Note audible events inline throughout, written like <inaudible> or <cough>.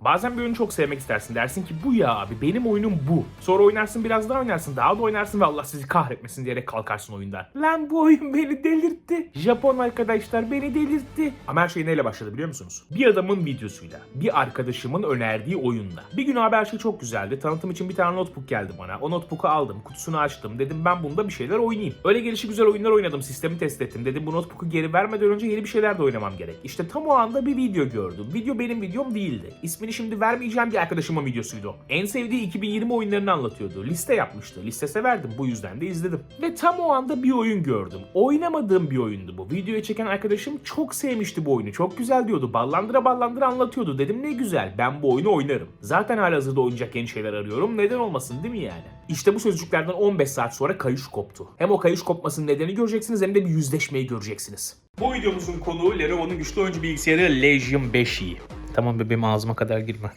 Bazen bir oyunu çok sevmek istersin. Dersin ki bu ya abi benim oyunum bu. Sonra oynarsın biraz daha oynarsın daha da oynarsın ve Allah sizi kahretmesin diyerek kalkarsın oyundan. Lan bu oyun beni delirtti. Japon arkadaşlar beni delirtti. Ama her şey neyle başladı biliyor musunuz? Bir adamın videosuyla. Bir arkadaşımın önerdiği oyunla. Bir gün abi her şey çok güzeldi. Tanıtım için bir tane notebook geldi bana. O notebook'u aldım. Kutusunu açtım. Dedim ben bunda bir şeyler oynayayım. Öyle gelişi güzel oyunlar oynadım. Sistemi test ettim. Dedim bu notebook'u geri vermeden önce yeni bir şeyler de oynamam gerek. İşte tam o anda bir video gördüm. Video benim videom değildi. İsmini şimdi vermeyeceğim bir arkadaşımın videosuydu. En sevdiği 2020 oyunlarını anlatıyordu. Liste yapmıştı. Liste severdim. Bu yüzden de izledim. Ve tam o anda bir oyun gördüm. Oynamadığım bir oyundu bu. Videoyu çeken arkadaşım çok sevmişti bu oyunu. Çok güzel diyordu. Ballandıra ballandıra anlatıyordu. Dedim ne güzel. Ben bu oyunu oynarım. Zaten halihazırda oynayacak yeni şeyler arıyorum. Neden olmasın değil mi yani? İşte bu sözcüklerden 15 saat sonra kayış koptu. Hem o kayış kopmasının nedeni göreceksiniz hem de bir yüzleşmeyi göreceksiniz. Bu videomuzun konuğu Lenovo'nun güçlü oyuncu bilgisayarı Legion 5i. Tamam bebeğim ağzıma kadar girme.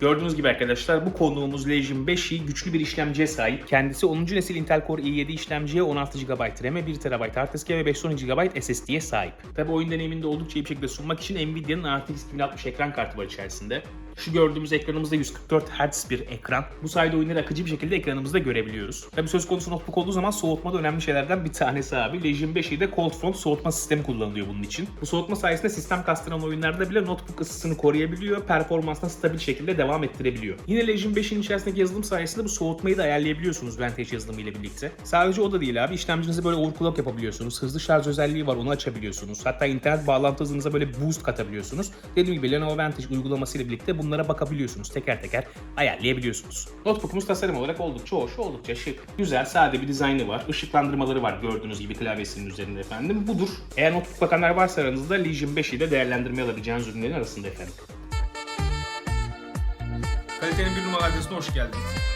Gördüğünüz gibi arkadaşlar bu konuğumuz Legion 5i güçlü bir işlemciye sahip. Kendisi 10. nesil Intel Core i7 işlemciye 16 GB RAM'e 1 TB hard ve 512 GB SSD'ye sahip. Tabi oyun deneyimini de oldukça iyi bir şekilde sunmak için Nvidia'nın RTX 2060 ekran kartı var içerisinde. Şu gördüğümüz ekranımızda 144 Hz bir ekran. Bu sayede oyunları akıcı bir şekilde ekranımızda görebiliyoruz. Tabi söz konusu notebook olduğu zaman soğutma da önemli şeylerden bir tanesi abi. Legion 5'de Cold Front soğutma sistemi kullanılıyor bunun için. Bu soğutma sayesinde sistem kastıran oyunlarda bile notebook ısısını koruyabiliyor, performansına stabil şekilde devam ettirebiliyor. Yine Legion 5'in içerisindeki yazılım sayesinde bu soğutmayı da ayarlayabiliyorsunuz Vantage yazılımı ile birlikte. Sadece o da değil abi. İşlemcinize böyle overclock yapabiliyorsunuz. Hızlı şarj özelliği var onu açabiliyorsunuz. Hatta internet bağlantı hızınıza böyle boost katabiliyorsunuz. Dediğim gibi Lenovo Vantage uygulaması ile birlikte bunlara bakabiliyorsunuz. Teker teker ayarlayabiliyorsunuz. Notebook'umuz tasarım olarak oldukça hoş, oldukça şık. Güzel, sade bir dizaynı var. Işıklandırmaları var gördüğünüz gibi klavyesinin üzerinde efendim. Budur. Eğer notebook bakanlar varsa aranızda Legion 5'i de değerlendirmeye alabileceğiniz ürünlerin arasında efendim. Kalitenin bir numaralı adresine hoş geldiniz.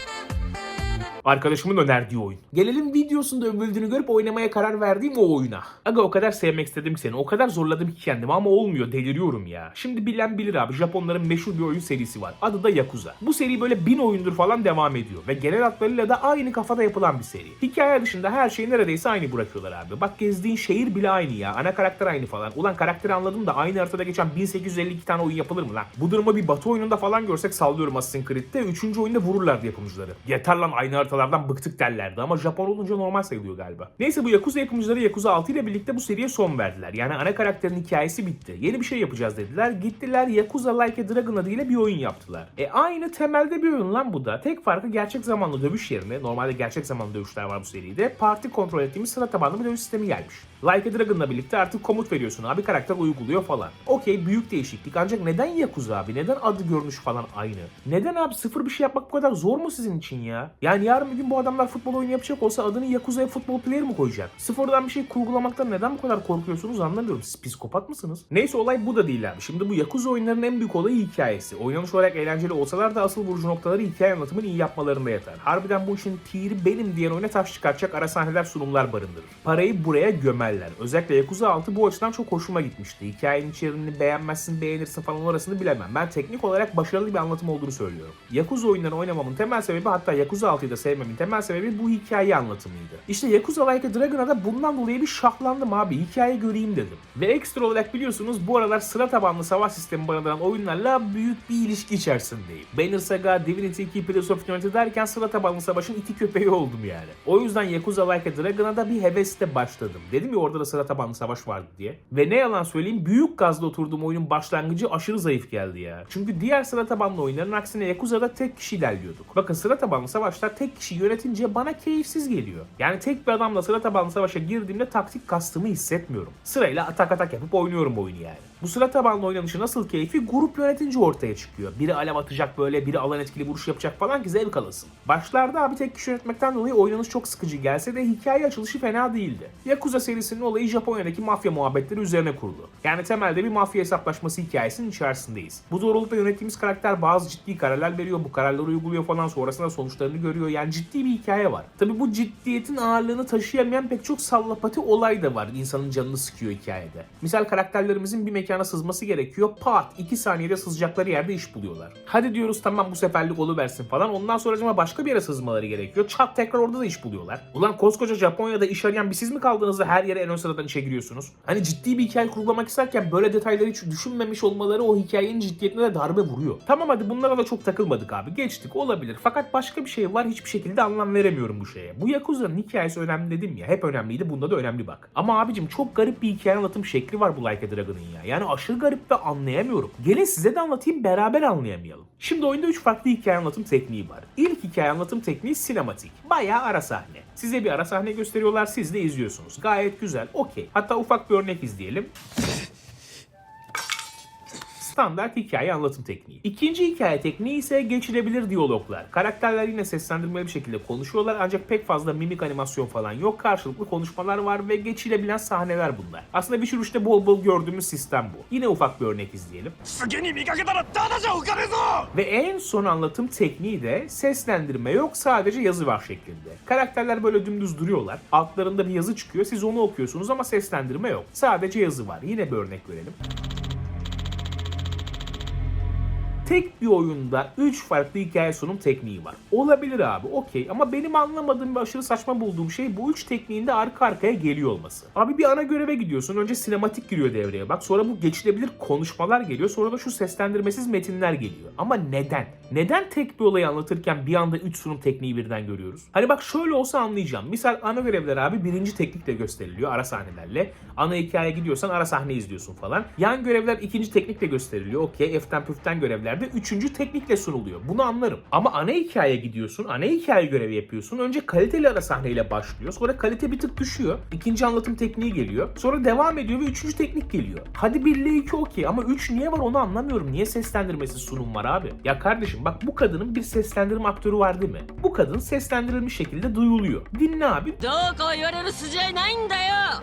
Arkadaşımın önerdiği oyun. Gelelim videosunda övüldüğünü görüp oynamaya karar verdiğim o oyuna. Aga o kadar sevmek istedim ki seni. O kadar zorladım ki kendimi ama olmuyor. Deliriyorum ya. Şimdi bilen bilir abi. Japonların meşhur bir oyun serisi var. Adı da Yakuza. Bu seri böyle bin oyundur falan devam ediyor. Ve genel hatlarıyla da aynı kafada yapılan bir seri. Hikaye dışında her şeyi neredeyse aynı bırakıyorlar abi. Bak gezdiğin şehir bile aynı ya. Ana karakter aynı falan. Ulan karakteri anladım da aynı haritada geçen 1852 tane oyun yapılır mı lan? Bu durumu bir batı oyununda falan görsek sallıyorum Assassin's Creed'de. Üçüncü oyunda vururlardı yapımcıları. Yeter lan aynı haritalardan bıktık derlerdi ama Japon olunca normal sayılıyor galiba. Neyse bu Yakuza yapımcıları Yakuza 6 ile birlikte bu seriye son verdiler. Yani ana karakterin hikayesi bitti. Yeni bir şey yapacağız dediler. Gittiler Yakuza Like a Dragon adıyla bir oyun yaptılar. E aynı temelde bir oyun lan bu da. Tek farkı gerçek zamanlı dövüş yerine normalde gerçek zamanlı dövüşler var bu seride. Parti kontrol ettiğimiz sıra tabanlı bir dövüş sistemi gelmiş. Like a Dragon'la birlikte artık komut veriyorsun abi karakter uyguluyor falan. Okey büyük değişiklik ancak neden Yakuza abi? Neden adı görünüş falan aynı? Neden abi sıfır bir şey yapmak bu kadar zor mu sizin için ya? Yani yarın bir gün bu adamlar futbol oyunu yapacak olsa adını Yakuza'ya futbol player mi koyacak? Sıfırdan bir şey kurgulamaktan neden bu kadar korkuyorsunuz anlamıyorum. Siz psikopat mısınız? Neyse olay bu da değil abi. Şimdi bu Yakuza oyunlarının en büyük olayı hikayesi. Oynanış olarak eğlenceli olsalar da asıl vurucu noktaları hikaye anlatımını iyi yapmalarında yatar. Harbiden bu işin tiri benim diyen oyuna taş çıkartacak ara sahneler sunumlar barındırır. Parayı buraya gömerler. Özellikle Yakuza 6 bu açıdan çok hoşuma gitmişti. Hikayenin içeriğini beğenmezsin beğenirsin falan orasını bilemem. Ben teknik olarak başarılı bir anlatım olduğunu söylüyorum. Yakuza oyunlarını oynamamın temel sebebi hatta Yakuza 6'yı da sevmemin temel sebebi bu hikaye anlatımıydı. İşte Yakuza Like a Dragon'a da bundan dolayı bir şahlandım abi. Hikaye göreyim dedim. Ve ekstra olarak biliyorsunuz bu aralar sıra tabanlı savaş sistemi barındıran oyunlarla büyük bir ilişki içerisindeyim. Banner Saga, Divinity 2, Pillars of Eternity derken sıra tabanlı savaşın iti köpeği oldum yani. O yüzden Yakuza Like a Dragon'a da bir hevesle başladım. Dedim ya orada da sıra tabanlı savaş vardı diye. Ve ne yalan söyleyeyim büyük gazla oturduğum oyunun başlangıcı aşırı zayıf geldi ya. Çünkü diğer sıra tabanlı oyunların aksine Yakuza'da tek kişi ilerliyorduk. Bakın sıra tabanlı savaşlar tek kişi yönetince bana keyifsiz geliyor. Yani tek bir adamla sıra tabanlı savaşa girdiğimde taktik kastımı hissetmiyorum. Sırayla atak atak yapıp oynuyorum oyunu yani. Bu sıra tabanlı oynanışın nasıl keyfi grup yönetince ortaya çıkıyor. Biri alev atacak böyle, biri alan etkili vuruş yapacak falan ki zevk alasın. Başlarda abi tek kişi yönetmekten dolayı oynanış çok sıkıcı gelse de hikaye açılışı fena değildi. Yakuza serisinin olayı Japonya'daki mafya muhabbetleri üzerine kurulu. Yani temelde bir mafya hesaplaşması hikayesinin içerisindeyiz. Bu doğrultuda yönettiğimiz karakter bazı ciddi kararlar veriyor, bu kararları uyguluyor falan sonrasında sonuçlarını görüyor. Yani ciddi bir hikaye var. Tabi bu ciddiyetin ağırlığını taşıyamayan pek çok sallapati olay da var. İnsanın canını sıkıyor hikayede. Misal karakterlerimizin bir mekan mekana sızması gerekiyor. Pat 2 saniyede sızacakları yerde iş buluyorlar. Hadi diyoruz tamam bu seferlik oluversin falan. Ondan sonra acaba başka bir yere sızmaları gerekiyor. Çat tekrar orada da iş buluyorlar. Ulan koskoca Japonya'da iş arayan bir siz mi kaldınız her yere en ön sıradan işe giriyorsunuz? Hani ciddi bir hikaye kurgulamak isterken böyle detayları hiç düşünmemiş olmaları o hikayenin ciddiyetine de darbe vuruyor. Tamam hadi bunlara da çok takılmadık abi. Geçtik olabilir. Fakat başka bir şey var hiçbir şekilde anlam veremiyorum bu şeye. Bu Yakuza'nın hikayesi önemli dedim ya. Hep önemliydi. Bunda da önemli bak. Ama abicim çok garip bir hikaye anlatım şekli var bu Like a Dragon'ın ya. Yani aşırı garip ve anlayamıyorum. Gelin size de anlatayım beraber anlayamayalım. Şimdi oyunda 3 farklı hikaye anlatım tekniği var. İlk hikaye anlatım tekniği sinematik. Bayağı ara sahne. Size bir ara sahne gösteriyorlar siz de izliyorsunuz. Gayet güzel, okey. Hatta ufak bir örnek izleyelim. Standart hikaye anlatım tekniği. İkinci hikaye tekniği ise geçirebilir diyaloglar. Karakterler yine seslendirmeli bir şekilde konuşuyorlar ancak pek fazla mimik animasyon falan yok. Karşılıklı konuşmalar var ve geçilebilen sahneler bunlar. Aslında bir sürüşte bol bol gördüğümüz sistem bu. Yine ufak bir örnek izleyelim. ve en son anlatım tekniği de seslendirme yok sadece yazı var şeklinde. Karakterler böyle dümdüz duruyorlar. Altlarında bir yazı çıkıyor. Siz onu okuyorsunuz ama seslendirme yok. Sadece yazı var. Yine bir örnek verelim. Tek bir oyunda 3 farklı hikaye sunum tekniği var. Olabilir abi okey ama benim anlamadığım ve aşırı saçma bulduğum şey bu 3 tekniğin de arka arkaya geliyor olması. Abi bir ana göreve gidiyorsun önce sinematik giriyor devreye bak sonra bu geçilebilir konuşmalar geliyor sonra da şu seslendirmesiz metinler geliyor. Ama neden? Neden tek bir olayı anlatırken bir anda 3 sunum tekniği birden görüyoruz? Hani bak şöyle olsa anlayacağım. Misal ana görevler abi birinci teknikle gösteriliyor ara sahnelerle. Ana hikaye gidiyorsan ara sahne izliyorsun falan. Yan görevler ikinci teknikle gösteriliyor. Okey F'ten püften hikayelerde üçüncü teknikle sunuluyor. Bunu anlarım. Ama ana hikayeye gidiyorsun. Ana hikaye görevi yapıyorsun. Önce kaliteli ara sahneyle başlıyor. Sonra kalite bir tık düşüyor. İkinci anlatım tekniği geliyor. Sonra devam ediyor ve üçüncü teknik geliyor. Hadi 1 ile 2 okey ama 3 niye var onu anlamıyorum. Niye seslendirmesi sunum var abi? Ya kardeşim bak bu kadının bir seslendirme aktörü var değil mi? Bu kadın seslendirilmiş şekilde duyuluyor. Dinle abi.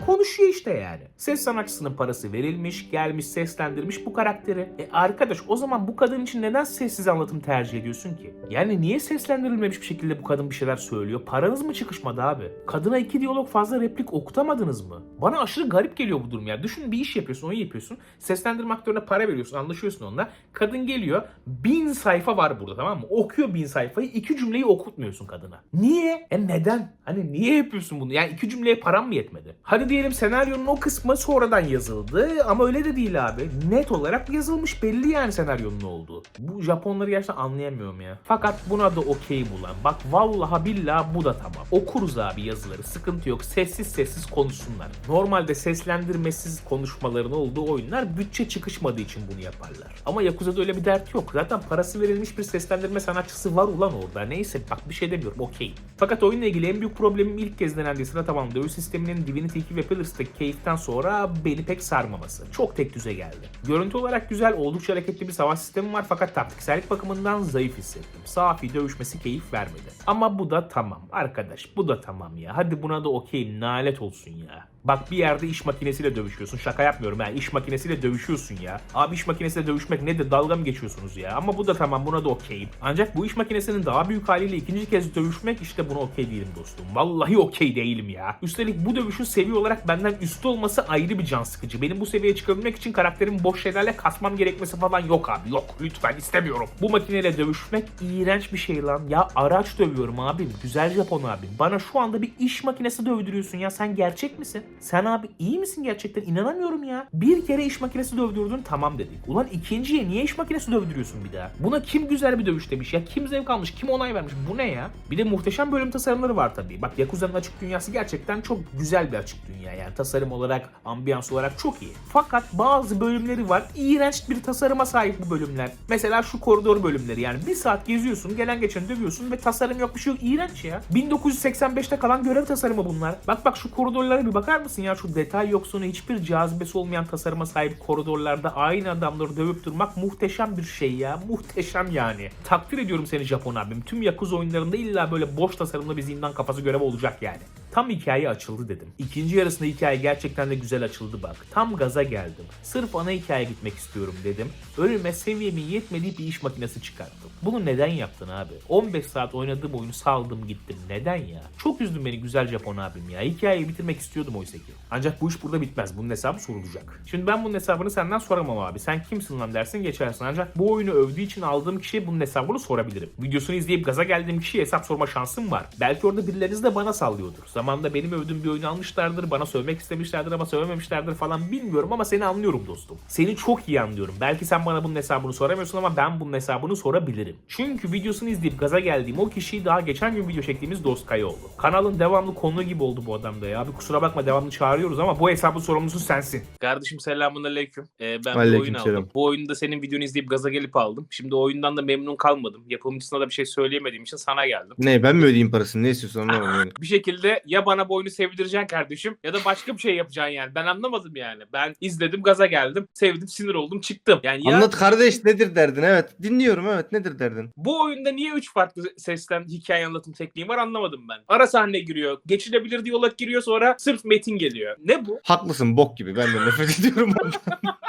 Konuşuyor işte yani. Ses sanatçısının parası verilmiş, gelmiş seslendirmiş bu karakteri. E arkadaş o zaman bu kadın için neden sessiz anlatım tercih ediyorsun ki? Yani niye seslendirilmemiş bir şekilde bu kadın bir şeyler söylüyor? Paranız mı çıkışmadı abi? Kadına iki diyalog fazla replik okutamadınız mı? Bana aşırı garip geliyor bu durum ya. Düşün bir iş yapıyorsun, onu yapıyorsun. Seslendirme aktörüne para veriyorsun, anlaşıyorsun onunla. Kadın geliyor, bin sayfa var burada tamam mı? Okuyor bin sayfayı, iki cümleyi okutmuyorsun kadına. Niye? E neden? Hani niye yapıyorsun bunu? Yani iki cümleye param mı yetmedi? Hadi diyelim senaryonun o kısmı sonradan yazıldı ama öyle de değil abi. Net olarak yazılmış belli yani senaryonun ne olduğu. Bu Japonları gerçekten anlayamıyorum ya. Fakat buna da okey bulan. Bak vallaha billahi bu da tamam. Okuruz abi yazıları. Sıkıntı yok. Sessiz sessiz konuşsunlar. Normalde seslendirmesiz konuşmaların olduğu oyunlar bütçe çıkışmadığı için bunu yaparlar. Ama Yakuza'da öyle bir dert yok. Zaten parası verilmiş bir seslendirme sanatçısı var ulan orada. Neyse bak bir şey demiyorum okey. Fakat oyunla ilgili en büyük problemim ilk kez denendiği sıra tamam dövüş sisteminin Divinity 2 ve Pillars'taki keyiften sonra beni pek sarmaması. Çok tek düze geldi. Görüntü olarak güzel, oldukça hareketli bir savaş sistemi var fakat taktiksellik bakımından zayıf hissettim. Safi dövüşmesi keyif vermedi. Ama bu da tamam arkadaş bu da tamam ya. Hadi buna da okey nalet olsun ya. Bak bir yerde iş makinesiyle dövüşüyorsun. Şaka yapmıyorum ha. İş makinesiyle dövüşüyorsun ya. Abi iş makinesiyle dövüşmek nedir? Dalga mı geçiyorsunuz ya? Ama bu da tamam buna da okeyim. Ancak bu iş makinesinin daha büyük haliyle ikinci kez dövüşmek işte buna okey değilim dostum. Vallahi okey değilim ya. Üstelik bu dövüşün seviye olarak benden üstü olması ayrı bir can sıkıcı. Benim bu seviyeye çıkabilmek için karakterimin boş şeylerle kasmam gerekmesi falan yok abi. Yok lütfen istemiyorum. Bu makineyle dövüşmek iğrenç bir şey lan. Ya araç dövüyorum abim. Güzel Japon abim. Bana şu anda bir iş makinesi dövdürüyorsun ya. Sen gerçek misin? Sen abi iyi misin gerçekten? İnanamıyorum ya. Bir kere iş makinesi dövdürdün tamam dedik. Ulan ikinciye niye iş makinesi dövdürüyorsun bir daha? Buna kim güzel bir dövüş demiş ya? Kim zevk almış? Kim onay vermiş? Bu ne ya? Bir de muhteşem bölüm tasarımları var tabii. Bak Yakuza'nın açık dünyası gerçekten çok güzel bir açık dünya. Yani tasarım olarak, ambiyans olarak çok iyi. Fakat bazı bölümleri var. İğrenç bir tasarıma sahip bu bölümler. Mesela şu koridor bölümleri yani. Bir saat geziyorsun, gelen geçeni dövüyorsun ve tasarım yok bir şey yok. İğrenç ya. 1985'te kalan görev tasarımı bunlar. Bak bak şu koridorlara bir bakar mısın ya? Şu detay yoksunu hiçbir cazibesi olmayan tasarıma sahip koridorlarda aynı adamları dövüp durmak muhteşem bir şey ya. Muhteşem yani. Takdir ediyorum seni Japon abim. Tüm Yakuza oyunlarında illa böyle boş tasarımlı bir zindan kafası görevi olacak yani. Tam hikaye açıldı dedim. İkinci yarısında hikaye gerçekten de güzel açıldı bak. Tam gaza geldim. Sırf ana hikaye gitmek istiyorum dedim. Önüme seviyemin yetmediği bir iş makinesi çıkarttım. Bunu neden yaptın abi? 15 saat oynadığım oyunu saldım gittim. Neden ya? Çok üzdün beni güzel Japon abim ya. Hikayeyi bitirmek istiyordum oysa ki. Ancak bu iş burada bitmez. Bunun hesabı sorulacak. Şimdi ben bunun hesabını senden soramam abi. Sen kimsin lan dersin geçersin. Ancak bu oyunu övdüğü için aldığım kişiye bunun hesabını sorabilirim. Videosunu izleyip gaza geldiğim kişiye hesap sorma şansım var. Belki orada birileriniz de bana sallıyordur. Zamanında benim övdüğüm bir oyunu almışlardır. Bana sövmek istemişlerdir ama sövememişlerdir falan bilmiyorum ama seni anlıyorum dostum. Seni çok iyi anlıyorum. Belki sen bana bunun hesabını soramıyorsun ama ben bunun hesabını sorabilirim. Çünkü videosunu izleyip gaza geldiğim o kişi daha geçen gün video çektiğimiz Dost Kaya oldu. Kanalın devamlı konu gibi oldu bu adam da ya. Abi kusura bakma devamlı çağırıyoruz ama bu hesabın sorumlusu sensin. Kardeşim selamun aleyküm. Ee, ben Aleyküm bu oyunu selam. aldım. Bu oyunda senin videonu izleyip gaza gelip aldım. Şimdi o oyundan da memnun kalmadım. Yapımcısına da bir şey söyleyemediğim için sana geldim. Ne ben mi ödeyeyim parasını ne istiyorsun anlamadım <laughs> yani. Bir şekilde ya bana bu oyunu sevdireceksin kardeşim ya da başka bir şey yapacaksın yani. Ben anlamadım yani. Ben izledim gaza geldim. Sevdim sinir oldum çıktım. Yani ya Anlat kardeş nedir derdin evet dinliyorum evet nedir derdin. bu oyunda niye 3 farklı sesten hikaye anlatım tekniği var anlamadım ben. Ara sahne giriyor. Geçilebilir diyalog giriyor sonra sırf metin geliyor. Ne bu? Haklısın bok gibi ben de nefret <laughs> ediyorum ondan. <laughs>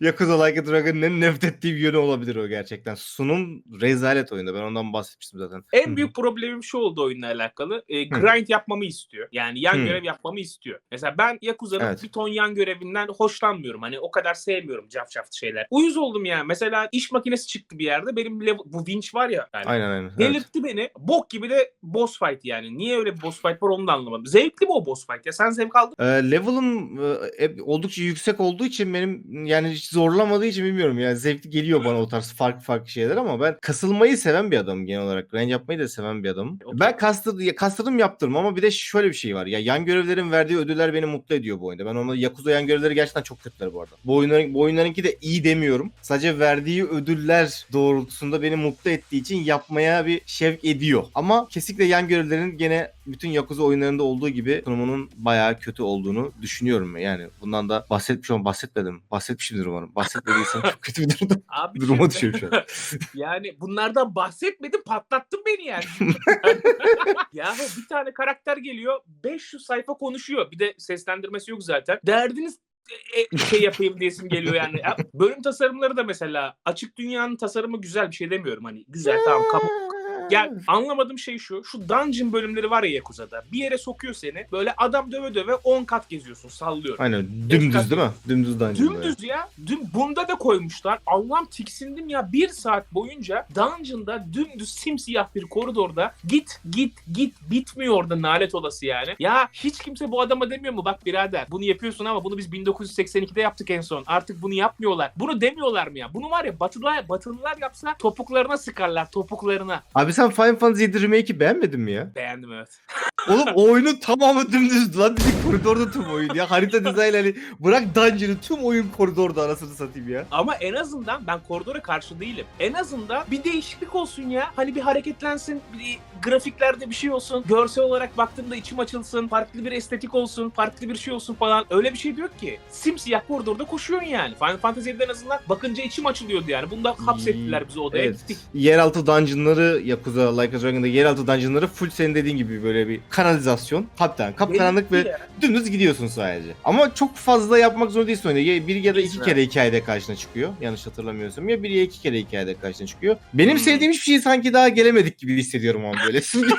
Yakuza Like a Dragon'ın en nefret ettiği bir yönü olabilir o gerçekten. Sunum rezalet oyunda ben ondan bahsetmiştim zaten. En büyük problemim şu oldu oyunla alakalı. E, grind yapmamı istiyor. Yani yan Hı. görev yapmamı istiyor. Mesela ben Yakuza'nın Evet. bir ton yan görevinden hoşlanmıyorum. Hani o kadar sevmiyorum cafcaflı şeyler. Uyuz oldum yani. Mesela iş makinesi çıktı bir yerde. Benim level, bu winch var ya. Yani Aynen aynen. Evet. Delirtti beni. Bok gibi de boss fight yani. Niye öyle bir boss fight var onu da anlamadım. Zevkli mi o boss fight ya? Sen zevk aldın. Ee, level'ım e, oldukça yüksek olduğu için benim yani hiç zorlamadığı için bilmiyorum yani zevkli geliyor bana o tarz farklı farklı şeyler ama ben kasılmayı seven bir adamım genel olarak. Range yapmayı da seven bir adamım. Okey. Ben kastır, ya kastırdım yaptırım ama bir de şöyle bir şey var. Ya yan görevlerin verdiği ödüller beni mutlu ediyor bu oyunda. Ben ona Yakuza yan görevleri gerçekten çok kötüler bu arada. Bu oyunların, bu oyunlarınki de iyi demiyorum. Sadece verdiği ödüller doğrultusunda beni mutlu ettiği için yapmaya bir şevk ediyor. Ama kesinlikle yan görevlerin gene bütün Yakuza oyunlarında olduğu gibi sunumunun bayağı kötü olduğunu düşünüyorum. Yani bundan da bahsetmiş ama bahsetmedim. Bahsetmişimdir umarım. Bahsetmediysem çok kötü bir <laughs> durumda, Abi duruma düşüyorum şu an. <laughs> Yani bunlardan bahsetmedin patlattın beni yani. <laughs> Yahu bir tane karakter geliyor 500 sayfa konuşuyor. Bir de seslendirmesi yok zaten. Derdiniz e, e, şey yapayım diyesim geliyor yani. Ya, bölüm tasarımları da mesela açık dünyanın tasarımı güzel bir şey demiyorum hani. Güzel tamam kamu ya anlamadığım şey şu. Şu dungeon bölümleri var ya Yakuza'da. Bir yere sokuyor seni. Böyle adam döve döve 10 kat geziyorsun sallıyorum. Aynen dümdüz değil mi? Dümdüz dungeon. Dümdüz ya. Dün bunda da koymuşlar. Allah'ım tiksindim ya. Bir saat boyunca dungeon'da dümdüz simsiyah bir koridorda git git git bitmiyor orada nalet olası yani. Ya hiç kimse bu adama demiyor mu? Bak birader bunu yapıyorsun ama bunu biz 1982'de yaptık en son. Artık bunu yapmıyorlar. Bunu demiyorlar mı ya? Bunu var ya batılar, batılılar yapsa topuklarına sıkarlar topuklarına. Abi sen Final Fantasy 7 Remake'i beğenmedin mi ya? Beğendim evet. Oğlum <laughs> oyunun tamamı dümdüzdü lan. Bir koridorda tüm oyun ya. Harita dizaynı hani bırak dungeon'ı tüm oyun koridorda anasını satayım ya. Ama en azından ben koridora karşı değilim. En azından bir değişiklik olsun ya. Hani bir hareketlensin, bir grafiklerde bir şey olsun. Görsel olarak baktığımda içim açılsın, farklı bir estetik olsun, farklı bir şey olsun falan. Öyle bir şey diyor ki. Simsiyah koridorda koşuyorsun yani. Final Fantasy 7'de en azından bakınca içim açılıyordu yani. Bunda hapsettiler bizi odaya Evet. gittik. Yeraltı dungeonları Yakuza Like a Dragon'da yeraltı dungeonları full senin dediğin gibi böyle bir kanalizasyon. Hapten kapkaranlık ve ya. dümdüz gidiyorsun sadece. Ama çok fazla yapmak zor değilsin oyunda. Ya bir ya da iki Güzel. kere hikayede karşına çıkıyor. Yanlış hatırlamıyorsam. Ya bir ya iki kere hikayede karşına çıkıyor. Benim Hmm. sevdiğim hiçbir şey sanki daha gelemedik gibi hissediyorum ama よね。すげ。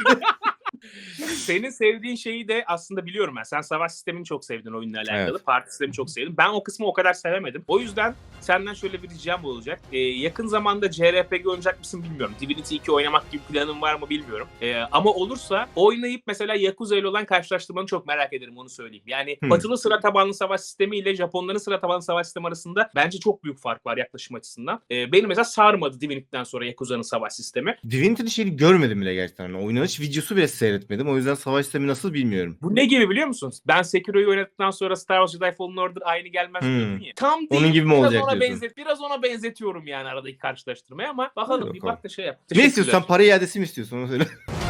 Senin sevdiğin şeyi de aslında biliyorum ben. Sen savaş sistemini çok sevdin oyunla alakalı. Evet. Parti sistemini çok sevdin. Ben o kısmı o kadar sevemedim. O yüzden senden şöyle bir ricam olacak. Ee, yakın zamanda CRPG oynayacak mısın bilmiyorum. Divinity 2 oynamak gibi planın var mı bilmiyorum. Ee, ama olursa oynayıp mesela Yakuza ile olan karşılaştırmanı çok merak ederim onu söyleyeyim. Yani Hmm. batılı sıra tabanlı savaş sistemi ile Japonların sıra tabanlı savaş sistemi arasında bence çok büyük fark var yaklaşım açısından. Ee, beni mesela sarmadı Divinity'den sonra Yakuza'nın savaş sistemi. Divinity'nin şeyini görmedim bile gerçekten. Yani oynanış videosu bile seyretmedim. O yüzden savaş sistemi nasıl bilmiyorum. Bu ne gibi biliyor musun? Ben Sekiro'yu oynadıktan sonra Star Wars Jedi Fallen Order aynı gelmez Hmm. diyordun ya. Tam değil. Onun gibi mi olacak ona diyorsun? benzet, biraz ona benzetiyorum yani aradaki karşılaştırmaya ama bakalım Hadi bir bakalım. bak da şey yap. Ne istiyorsun? Sen para iadesi mi istiyorsun? Onu söyle. <laughs>